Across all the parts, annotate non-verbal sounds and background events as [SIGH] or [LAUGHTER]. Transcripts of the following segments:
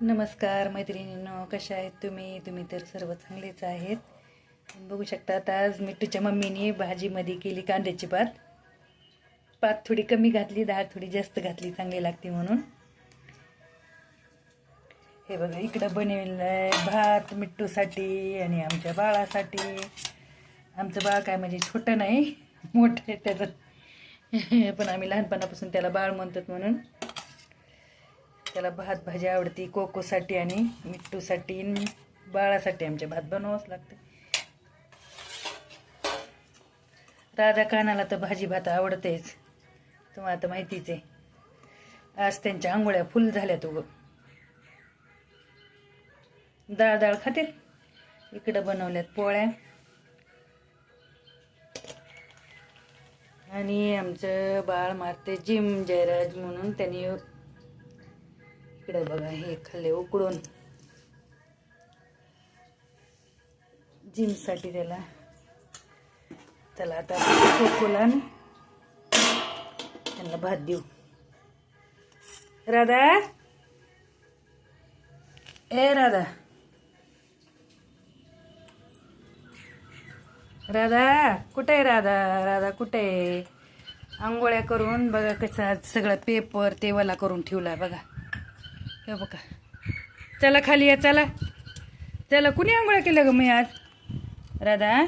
नमस्कार मैत्रिणींनो कशा आहेत तुम्ही? तुम्ही तर सर्व चांगलेच आहेत. बघू शकता आज मिठूच्या मम्मीने भाजीमध्ये केली कांद्याची पात. पात थोडी कमी घातली डाळ थोडी जास्त घातली चांगली लागते म्हणून. हे बघा इकडं बनवलेलं आहे भात मिठूसाठी आणि आमच्या बाळासाठी. आमचं बाळ काय म्हणजे छोटं नाही मोठं आहे त्याचं. [LAUGHS] पण आम्ही लहानपणापासून त्याला बाळ म्हणतात म्हणून. त्याला भात भाजी आवडती कोकोसाठी आणि मिट्टूसाठी बाळासाठी आमच्या भात बनवावंच लागते. राधा कानाला तर भाजी भात आवडतेच. तुम्हाला आता माहितीच आहे. आज त्यांच्या आंघोळ्या फुल झाल्या तू डाळ डाळ खाते इकडं बनवल्यात पोळ्या. आणि आमचं बाळ मारते जिम जयराज म्हणून. त्यांनी इकडे बघा हे खाल्ले उकडून. जिमसाठी त्याला. त्याला आता खोकोला त्यांना भात देऊ. राधा? ए राधा. राधा कुठे आहे राधा? राधा कुठे आहे? आंघोळ्या करून बघा कसं सगळं पेपर तेवाला करून ठेवला बघा. हे बघा. चला खाली या चला. चला कुणी आंघोळ्या केल्या ग मी आज? राधा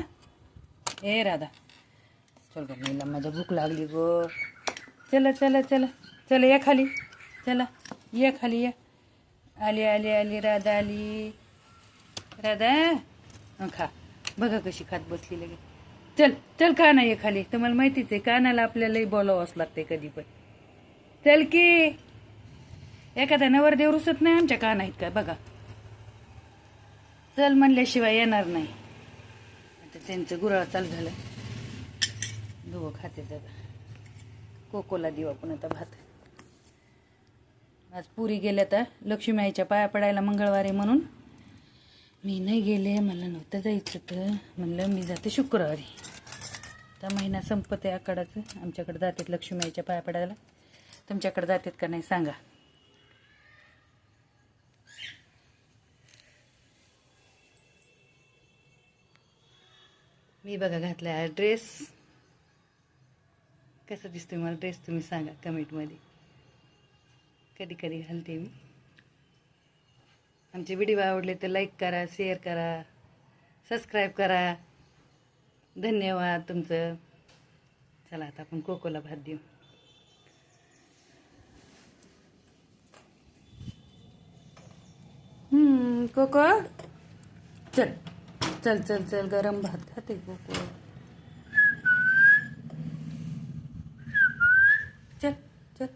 ए राधा. चल ग मीला माझ्या भूक लागली ग. चला चला चला. चला या खाली. चला या खाली या. आली आली आली राधा आली. राधा खा. बघा कशी खात बसली लगे चल चल का नाही खाली. तुम्हाला माहितीच आहे कानाला आपल्यालाही बोलावंच लागते कधी पण. चल की. एखादा नवरदेव रुसत नाही आमच्या का नाहीत काय बघा. चल म्हणल्याशिवाय येणार नाही. आता त्यांचं गुराळ चालू झालं. दोघं खाते आता कोकोला देऊ आपण आता भात. आज पुरी गेल्या तर लक्ष्मी आईच्या पाया पडायला मंगळवारी म्हणून. मी नाही गेले मला नव्हतं जायचं तर. म्हणलं मी जाते शुक्रवारी. त्या महिना संपत आहे आकाडाचं आमच्याकडे जातात लक्ष्मी आईच्या पाया पडायला. तुमच्याकडे जातात का नाही सांगा. मी बघा घातला हा ड्रेस कसा दिसतोय मला ड्रेस तुम्ही सांगा कमेंटमध्ये कधी कधी घालते मी. आमचे व्हिडिओ आवडले तर लाईक करा शेअर करा सबस्क्राईब करा. धन्यवाद तुमचं. चला आता आपण कोकोला भात देऊ. कोको. चल. चल चल चल गरम भात खाते कोको चल चल.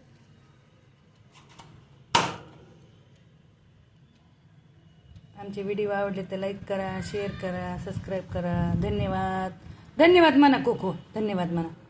आमचे व्हिडिओ आवडले तर लाईक करा शेअर करा सबस्क्राईब करा. धन्यवाद. धन्यवाद म्हणा कोको. धन्यवाद म्हणा.